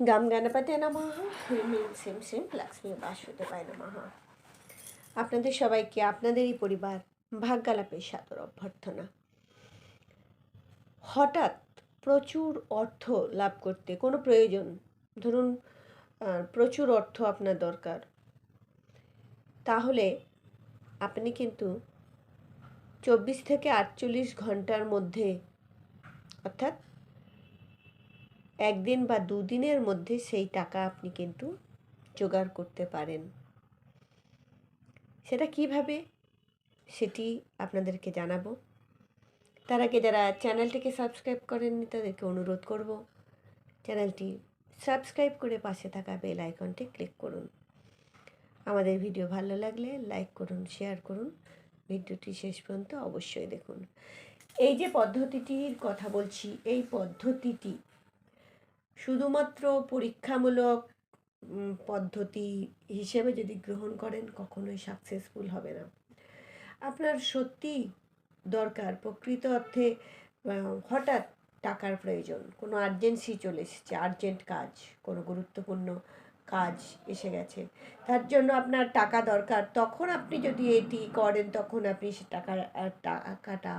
গণপতে নমঃ হ্রিম হ্রিম শ্রীম শ্রীম লক্ষ্মী বাসুদেবায় নমঃ আপনাদের সবাইকে আপনাদেরই পরিবার ভাগ্যালাপের সাদর অভ্যর্থনা হঠাৎ প্রচুর অর্থ লাভ করতে কোনো প্রয়োজন ধরুন প্রচুর অর্থ আপনার দরকার তাহলে আপনি কিন্তু চব্বিশ থেকে আটচল্লিশ ঘণ্টার মধ্যে অর্থাৎ একদিন বা দুদিনের মধ্যে সেই টাকা আপনি কিন্তু জোগাড় করতে পারেন। সেটা কীভাবে? সেটি আপনাদেরকে জানাব। তার আগে যারা চ্যানেলটিকে সাবস্ক্রাইব করেননি, তাদেরকে অনুরোধ করব, চ্যানেলটি সাবস্ক্রাইব করে পাশে থাকা বেল আইকনটি ক্লিক করুন। আমাদের ভিডিও ভালো লাগলে লাইক করুন, শেয়ার করুন। ভিডিওটি শেষ পর্যন্ত অবশ্যই দেখুন। এই যে পদ্ধতিটির কথা বলছি, এই পদ্ধতিটি শুধুমাত্র পরীক্ষামূলক পদ্ধতি হিসেবে যদি গ্রহণ করেন, কখনোই সাকসেসফুল হবে না। আপনার সত্যি দরকার, প্রকৃত অর্থে হঠাৎ টাকার প্রয়োজন, কোনো আর্জেন্সি চলে এসেছে আর্জেন্ট কাজ, কোনো গুরুত্বপূর্ণ কাজ এসে গেছে, তার জন্য আপনার টাকা দরকার। তখন আপনি যদি এটি করেন, তখন আপনি সে টাকার টাকাটা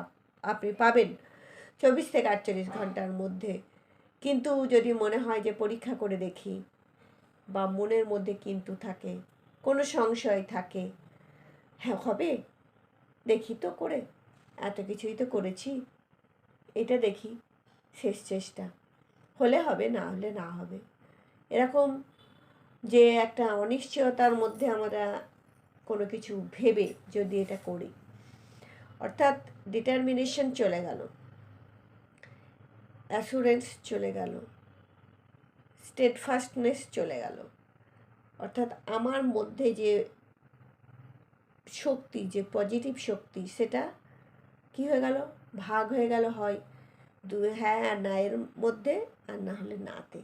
আপনি পাবেন। চব্বিশ থেকে আটচল্লিশ ঘণ্টার মধ্যে কিন্তু যদি মনে হয় যে পরীক্ষা করে দেখি বা মনের মধ্যে কিন্তু থাকে, কোনো সংশয় থাকে হ্যাঁ হবে? দেখি তো করে, এত কিছুই তো করেছি, এটা দেখি, শেষ চেষ্টা। হলে হবে, না হলে না হবে। এরকম যে একটা অনিশ্চয়তার মধ্যে আমরা কোনো কিছু ভেবে যদি এটা করি, অর্থাৎ ডিটারমিনেশন চলে গেল। অ্যাসুরেন্স চলে গেল। স্টেটফাস্টনেস চলে গেল। অর্থাৎ আমার মধ্যে যে শক্তি, যে পজিটিভ শক্তি, সেটা কি হয়ে গেল? ভাগ হয়ে গেল হয়। দু হ্যাঁ আর না এর মধ্যে আর না হলে নাতে।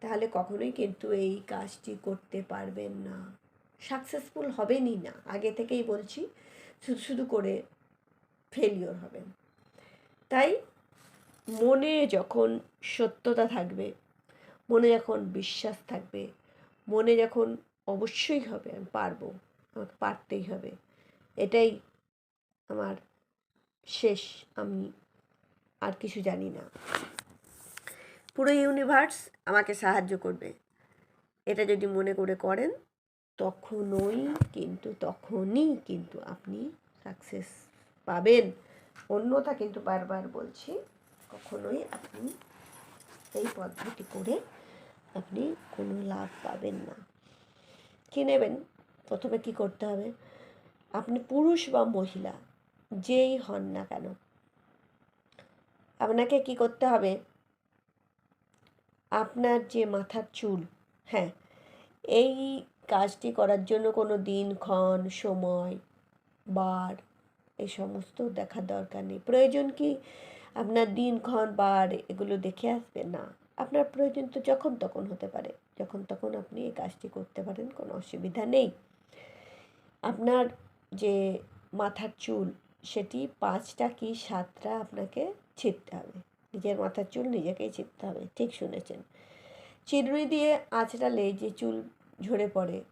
তাহলে কখনোই কিন্তু এই কাজটি করতে পারবেন না। সাকসেসফুল হবেনই না। আগে থেকেই বলছি, শুধু শুধু করে ফেলিওর হবেন। তাই মনে যখন সত্যতা থাকবে, মনে যখন বিশ্বাস থাকবে, মনে যখন অবশ্যই হবে, আমি পারব, আমাকে পারতেই হবে। এটাই আমার শেষ, আমি আর কিছু জানি না। পুরো ইউনিভার্স আমাকে সাহায্য করবে। এটা যদি মনে করে করেন, তখনই কিন্তু তখনই কিন্তু আপনি সাকসেস পাবেন। অন্যথা কিন্তু বারবার বলছি কখনোই আপনি এই পদ্ধতি করে আপনি কোনো লাভ পাবেন না। কি নেবেন? প্রথমে কি করতে হবে? আপনি পুরুষ বা মহিলা, যেই হন না কেন, আপনাকে কি করতে হবে? আপনার যে মাথার চুল হ্যাঁ এই কাজটি করার জন্য কোনো দিনক্ষণ সময়, বার, এই সমস্ত দেখার দরকার নেই। প্রয়োজন কি? আপনার দিনক্ষণ বার এগুলো দেখে আসবে? না। আপনার প্রয়োজন তো যখন তখন হতে পারে। যখন তখন আপনি এই কাজটি করতে পারেন, কোনো অসুবিধা নেই। আপনার যে মাথার চুল, সেটি পাঁচটা কি সাতটা আপনাকে ছিঁড়তে হবে? নিজের মাথার চুল নিজেকেই ছিঁড়তে হবে, ঠিক শুনেছেন। চিরুনি দিয়ে আঁচড়ালে যে চুল ঝরে পড়ে,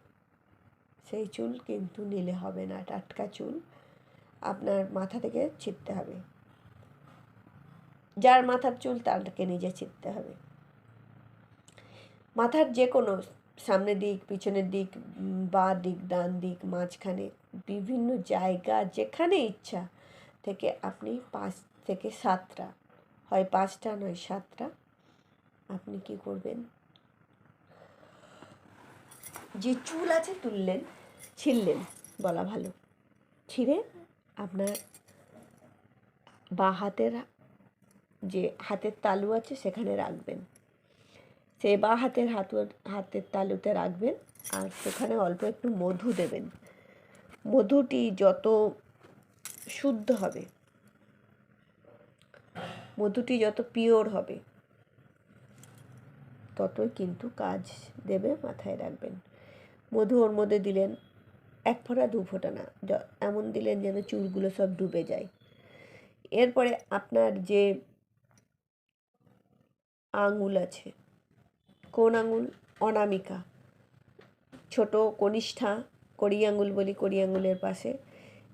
সেই চুল কিন্তু নিলে হবে না। টাটকা চুল আপনার মাথা থেকে ছিঁড়তে হবে। যার মাথার চুল তারকে নিজে ছিঁড়তে হবে। মাথার যে কোনো সামনের দিক, পিছনের দিক, বাঁ দিক, ডান দিক, মাঝখানে, বিভিন্ন জায়গা, যেখানে ইচ্ছা থেকে আপনি পাঁচ থেকে সাতটা, হয় পাঁচটা নয় সাতটা, আপনি কি করবেন? যে চুল আছে তুললেন, ছিঁড়লেন, বলা ভালো। ছিঁড়ে আপনার বা হাতের যে হাতের তালু আছে সেখানে রাখবেন। সে বা হাতের হাতুয়ার হাতের তালুতে রাখবেন আর সেখানে অল্প একটু মধু দেবেন। মধুটি যত শুদ্ধ হবে, মধুটি যত পিওর হবে, ততই কিন্তু কাজ দেবে মাথায় রাখবেন। মধু ওর মধ্যে দিলেন এক ফোঁটা, দু ফোঁটা না এমন দিলেন যেন চুলগুলো সব ডুবে যায়। এরপরে আপনার যে আঙুল আছে। কোন আঙুল? অনামিকা। ছোট কনিষ্ঠা কড়ি আঙুল বলি কড়ি আঙুলের পাশে।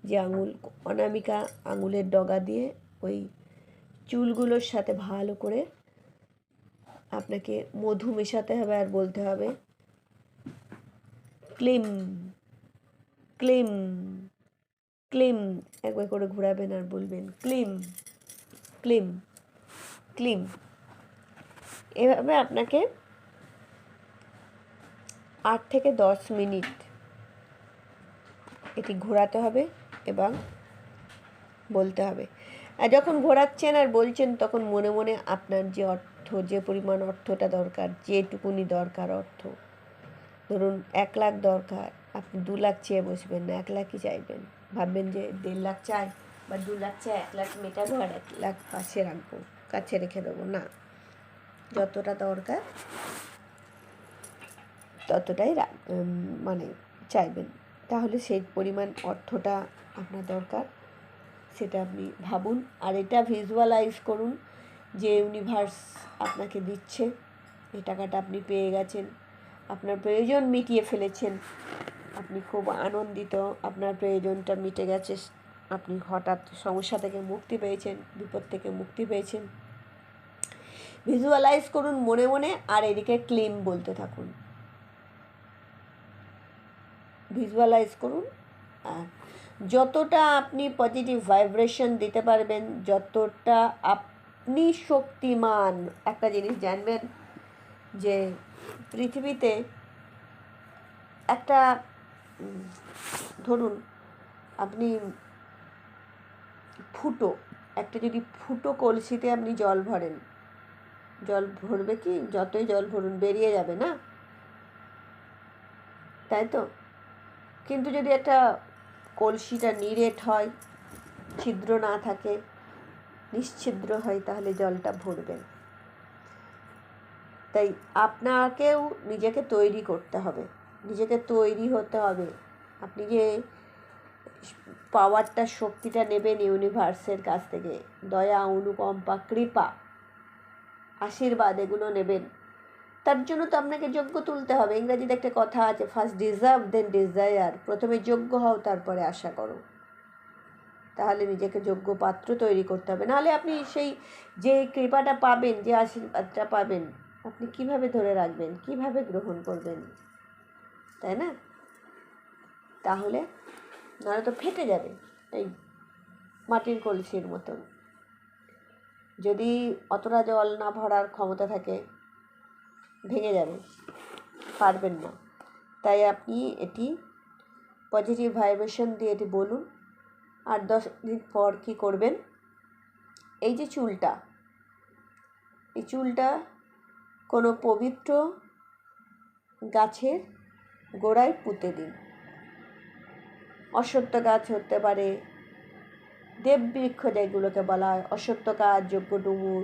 যে আঙুল, অনামিকা আঙুলের ডগা দিয়ে ওই চুলগুলোর সাথে ভালো করে আপনাকে মধু মেশাতে হবে আর বলতে হবে, ক্লিম ক্লিম ক্লিম। একবার করে ঘোরাবেন আর বলবেন, ক্লিম ক্লিম ক্লিম। এভাবে আপনাকে আট থেকে দশ মিনিট এটি ঘোরাতে হবে এবং বলতে হবে। আর যখন ঘোরাচ্ছেন আর বলছেন, তখন মনে মনে আপনার যে অর্থ, যে পরিমাণ অর্থটা দরকার, যেটুকুনি দরকার অর্থ, ধরুন এক লাখ দরকার, আপনি দু লাখ চেয়ে বসবেন না, এক লাখই চাইবেন। ভাববেন যে দেড় লাখ চাই বা দু লাখ চাই, এক লাখ মেটাবো আর এক লাখ পাশে রাখব, কাছে রেখে দেবো, না। যতটা দরকার, ততটাই মানে চাইবেন। তাহলে সেই পরিমাণ অর্থটা আপনার দরকার, সেটা আপনি ভাবুন। আর এটা ভিজুয়ালাইজ করুন যে ইউনিভার্স আপনাকে দিচ্ছে, এই টাকাটা আপনি পেয়ে গেছেন। আপনার প্রয়োজন মিটিয়ে ফেলেছেন, আপনি খুব আনন্দিত আপনার প্রয়োজনটা মিটে গেছে, আপনি হঠাৎ সমস্যা থেকে মুক্তি পেয়েছেন, বিপদ থেকে মুক্তি পেয়েছেন। ভিজুয়ালাইজ করুন মনে মনে আর এদিকে ক্লেম বলতে থাকুন। ভিজুয়ালাইজ করুন। আর যতটা আপনি পজিটিভ ভাইব্রেশন দিতে পারবেন, যতটা আপনি শক্তিমান, একটা জিনিস জানবেন যে পৃথিবীতে একটা ধরুন আপনি ফুটো, একটা যদি ফুটো কলসিতে আপনি জল ভরেন জল ভরবে কি? যতই জল ভরুন, বেরিয়ে যাবে না? তাই তো? কিন্তু যদি একটা কলসিটা নিরেট হয়, ছিদ্র না থাকে, নিশ্ছিদ্র হয়, তাহলে জলটা ভরবেন তাই আপনাকেও নিজেকে তৈরি করতে হবে। নিজেকে তৈরি হতে হবে। আপনি যে পাওয়ারটা, শক্তিটা নেবেন ইউনিভার্সের কাছ থেকে, দয়া, অনুকম্পা, কৃপা আশীর্বাদ এগুলো নেবেন। তার জন্য তো আপনাকে যোগ্য তুলতে হবে। ইংরাজিতে একটা কথা আছে ফার্স্ট ডিজার্ভ দেন ডিজায়ার প্রথমে যোগ্য হও, তারপরে আশা করো। তাহলে নিজেকে যোগ্য পাত্র তৈরি করতে হবে। নাহলে আপনি সেই যে কৃপাটা পাবেন, যে আশীর্বাদটা পাবেন, আপনি কীভাবে ধরে রাখবেন, কীভাবে গ্রহণ করবেন? তাই না? তাহলে নাহলে তো ফেটে যাবে এই মাটির কলসির মতন। যদি অতটা জল না ভরার ক্ষমতা থাকে, ভেঙে যাবে। পারবেন না। তাই আপনি এটি পজিটিভ ভাইব্রেশন দিয়ে এটি বলুন। আর দশ দিন পর কী করবেন? এই যে চুলটা, এই চুলটা কোনো পবিত্র গাছের গোড়ায় পুঁতে দিন। অশ্বত্থ গাছ হতে পারে দেববৃক্ষ যেগুলোকে বলা হয়। অশ্বত্থ গাছ, যজ্ঞ ডুমুর,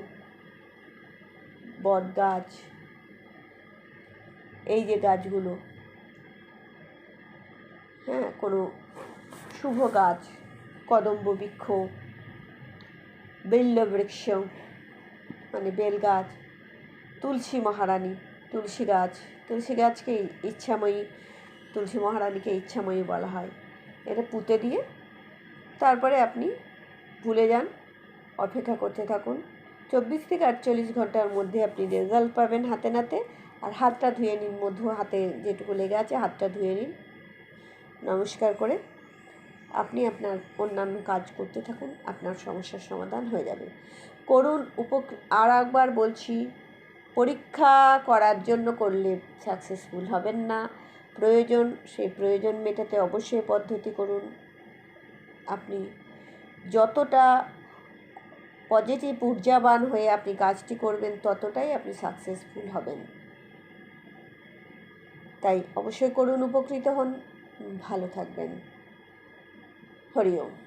বট গাছ, এই যে গাছগুলো। হ্যাঁ কোনো শুভ গাছ, কদম্ব বৃক্ষ, বেল্ল বৃক্ষ মানে বেল গাছ, তুলসী মহারানী, তুলসী গাছ। তুলসী গাছকে ইচ্ছাময়ী, তুলসী মহারানীকে ইচ্ছাময়ী বলা হয়। এটা পুঁতে দিয়ে তারপরে আপনি ভুলে যান। অপেক্ষা করতে থাকুন। চব্বিশ থেকে আটচল্লিশ ঘণ্টার মধ্যে আপনি রেজাল্ট পাবেন হাতে নাতে। আর হাতটা ধুয়ে নিন মধু, হাতে যেটুকু লেগে আছে হাতটা ধুয়ে নিন। নমস্কার করে আপনি আপনার অন্যান্য কাজ করতে থাকুন, আপনার সমস্যার সমাধান হয়ে যাবে। করুন উপক, আর একবার বলছি, পরীক্ষা করার জন্য করলে সাকসেসফুল হবেন না। প্রয়োজন, সেই প্রয়োজন মেটাতে অবশ্যই পদ্ধতি করুন। আপনি যতটা পজিটিভ ঊর্জাবান হয়ে আপনি কাজটি করবেন, ততটাই আপনি সাকসেসফুল হবেন। তাই অবশ্যই করুন, উপকৃত হন। ভালো থাকবেন। হরি ওম।